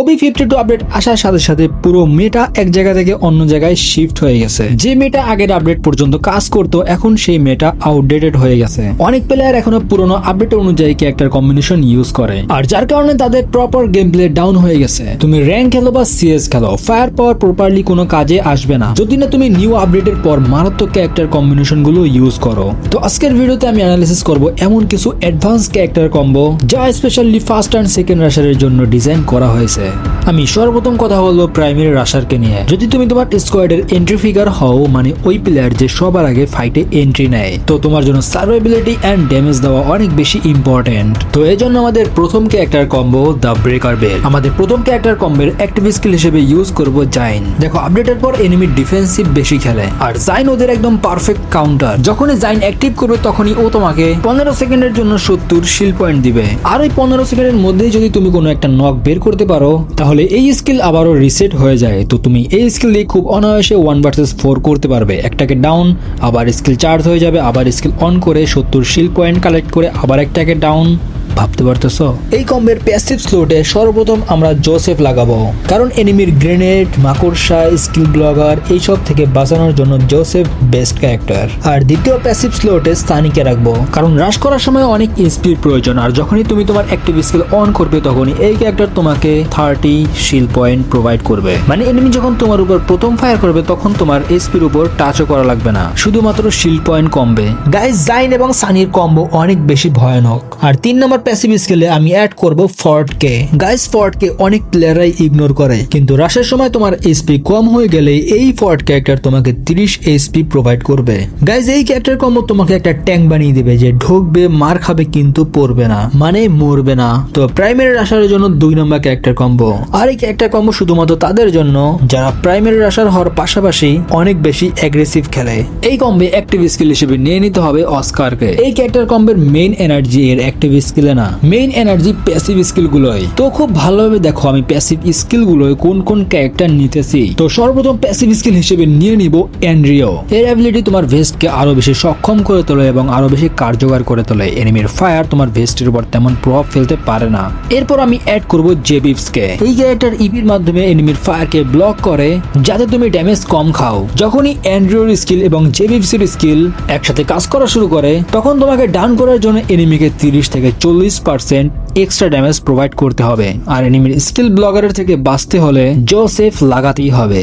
Obi fifty to update আসার সাথে সাথে পুরো মেটা এক জায়গা থেকে অন্য জায়গায় শিফট হয়ে গেছে। যে মেটা আগের আপডেট পর্যন্ত কাজ করতো, এখন সেই মেটা আউটডেটেড হয়ে গেছে। অনেক প্লেয়ার এখনও পুরনো আপডেট অনুযায়ী ক্যারেক্টার কম্বিনেশন ইউজ করে। আর যার কারণে তাদের প্রপার গেম প্লে ডাউন হয়ে গেছে। তুমি র্যাঙ্ক খেলো বা সিএস খেলো ফায়ার পাওয়ার প্রপারলি কোনো কাজে আসবে না। যদি না তুমি নিউ আপডেটের পর মারাত্মক ক্যারেক্টার কম্বিনেশনগুলো ইউজ করো। তো আজকের ভিডিওতে আমি অ্যানালিসিস করব এমন কিছু অ্যাডভান্স ক্যারেক্টার কম্বো যা স্পেশালি ফার্স্ট অ্যান্ড সেকেন্ড রাশারের জন্য ডিজাইন করা হয়েছে। আমি সর্বপ্রথম কথা হলো প্রাইমারি রাশারকে নিয়ে। যদি তুমি তোমার স্কোয়াডের এন্ট্রি ফিগার হও মানে ওই প্লেয়ার যে সবার আগে ফাইটে এন্ট্রি নেয়, তো তোমার জন্য সার্ভাইবিলিটি অ্যান্ড ড্যামেজ দেওয়া অনেক বেশি ইম্পর্টেন্ট তো এই জন্য আমাদের প্রথম character combo the breaker bell আমাদের প্রথম ক্যারেক্টার কম্বের অ্যাক্টিভ স্কিল হিসেবে ইউজ করব জাইন দেখো আপডেটের পর এনিমি ডিফেন্সিভ বেশি খেলে। আর জাইন ওদের একদম পারফেক্ট কাউন্টার যখনই জাইন অ্যাক্টিভ করবে, তখনই ও তোমাকে পনেরো সেকেন্ডের জন্য সত্তর শিল পয়েন্ট দিবে। আর ওই পনেরো সেকেন্ডের মধ্যেই যদি তুমি কোনো একটা নক বের করতে পারো তাহলে এই স্কিল আবারও রিসেট হয়ে যায়। তো তুমি এই স্কিল দিয়ে খুব অনায়াসে ওয়ান ভার্সেস ফোর করতে পারবে। একটাকে ডাউন আবার স্কিল চার্জ হয়ে যাবে, আবার স্কিল অন করে সত্তর শিল পয়েন্ট কালেক্ট করে আবার একটাকে ডাউন ভাবতে পারতেছো? এই কম্বের প্যাসিভ স্লোটে সর্বপ্রথম আমরা জোসেফ লাগাবো। কারণ এনিমির গ্রেনেড মাকড়সা স্কিল ব্লগার এইসব থেকে বাঁচানোর জন্য জোসেফ বেস্ট ক্যারেক্টার আর দ্বিতীয় প্যাসিভ স্লোটে স্থানিকে রাখব। কারণ রাশ করার সময় অনেক স্পিড প্রয়োজন, আর যখনই তুমি তোমার অ্যাক্টিভ স্কিল অন করবে, তখনই এই ক্যারেক্টার তোমাকে থার্টি শিল পয়েন্ট প্রোভাইড করবে। মানে এনিমি যখন তোমার উপর প্রথম ফায়ার করবে, তখন তোমার এসপির উপর টাচও করা লাগবে না। শুধুমাত্র শিল পয়েন্ট কমবে। গাইস জাইন এবং সানির কম্বো অনেক বেশি ভয়ানক। আর তিন নম্বর প্যাসিভ স্কিলে আমি অ্যাড করব ফর্ট কে গাইস ফর্ট কে অনেক প্লেয়াররাই ইগনোর করে। কিন্তু রাশের সময় তোমার এসপি কম হয়ে গেলে এই ফর্ট ক্যারেক্টার তোমাকে 30 এসপি প্রোভাইড করবে। গাইস এই ক্যারেক্টার কম্বো তোমাকে একটা ট্যাঙ্ক বানিয়ে দিবে যে ঢুকবে, মার খাবে কিন্তু পড়বে না। মানে মরবে না। তো প্রাইমারি রাশারের জন্য দুই নম্বর ক্যারেক্টার কম্বো আর এই ক্যারেক্টার কম্বো শুধুমাত্র তাদের জন্য, যারা প্রাইমারি রাশার হওয়ার পাশাপাশি অনেক বেশি অ্যাগ্রেসিভ খেলে। এই কম্বে অ্যাক্টিভ স্কিল হিসেবে নিয়ে নিতে হবে অস্কারকে এই ক্যারেক্টার কম্বের মেইন এনার্জি এর অ্যাক্টিভ স্কিলে না। মেইন এনার্জি প্যাসিভ স্কিল গুলোই তো খুব ভালোভাবে দেখো আমি প্যাসিভ স্কিল গুলোয় কোন কোন ক্যারেক্টার নিতেছি। তো সর্বপ্রথম প্যাসিভ স্কিল হিসেবে নিয়ে নিব অ্যান্ড্রিও এর অ্যাবিলিটি তোমার ভেস্টকে আরও বেশি সক্ষম করে তোলে এবং আরও বেশি কার্যকর করে তোলে। এনিমির ফায়ার তোমার ভেস্টের উপর তেমন প্রভাব ফেলতে পারে না। এরপর আমি অ্যাড করব জেবিপসকে এই ক্যারেক্টার ইপির মাধ্যমে এনিমির ফায়ারকে ব্লক করে, যাতে তুমি ড্যামেজ কম খাও। যখনই অ্যান্ড্রিওর স্কিল এবং জেবিপসির স্কিল একসাথে কাজ করা শুরু করে, তখন তোমাকে ডান করার জন্য এনিমিকে তিরিশ থেকে চল্লিশ পার্সেন্ট এক্সট্রা ড্যামেজ প্রোভাইড করতে হবে। আর এনিমির স্কিল ব্লগারের থেকে বাঁচতে হলে জোসেফ লাগাতেই হবে।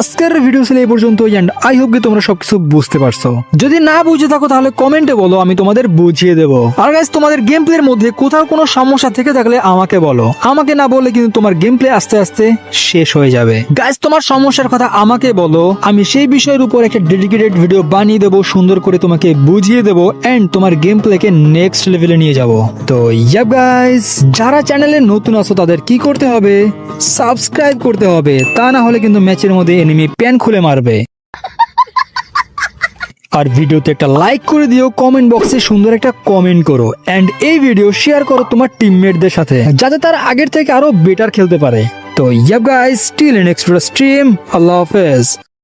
আজকের ভিডিও ছিল এই পর্যন্ত এন্ড আই হোপ তোমরা সবকিছু বুঝতে পারছ। যদি না বুঝে থাকো তাহলে কমেন্টে বলো, আমি তোমাদের বুঝিয়ে দেবো। আর গাইজ তোমাদের গেম প্লের মধ্যে কোথাও কোনো সমস্যা থেকে থাকলে আমাকে বলো। আমাকে না বলে কিন্তু তোমার গেম প্লে আস্তে আস্তে শেষ হয়ে যাবে। গাইজ তোমার সমস্যার কথা আমাকে বলো। আমি সেই বিষয়ের উপর একটা ডেডিকেটেড ভিডিও বানিয়ে দেবো, সুন্দর করে তোমাকে বুঝিয়ে দেবো এন্ড তোমার গেম প্লেকে নেক্সট লেভেলে নিয়ে যাব। তো ইয়া গাইজ যারা চ্যানেলে নতুন আছো, তাদের কি করতে হবে? সাবস্ক্রাইব করতে হবে। তা না হলে কিন্তু ম্যাচের মধ্যে এনিমি প্যান খুলে মারবে। আর ভিডিওতে একটা লাইক করে দিও কমেন্ট বক্সে সুন্দর একটা কমেন্ট করো। এন্ড এই ভিডিও শেয়ার করো তোমার টিমমেটদের সাথে, যাতে তারা আগের থেকে আরও বেটার খেলতে পারে। তো yeah guys still next stream আল্লাহ হাফেজ।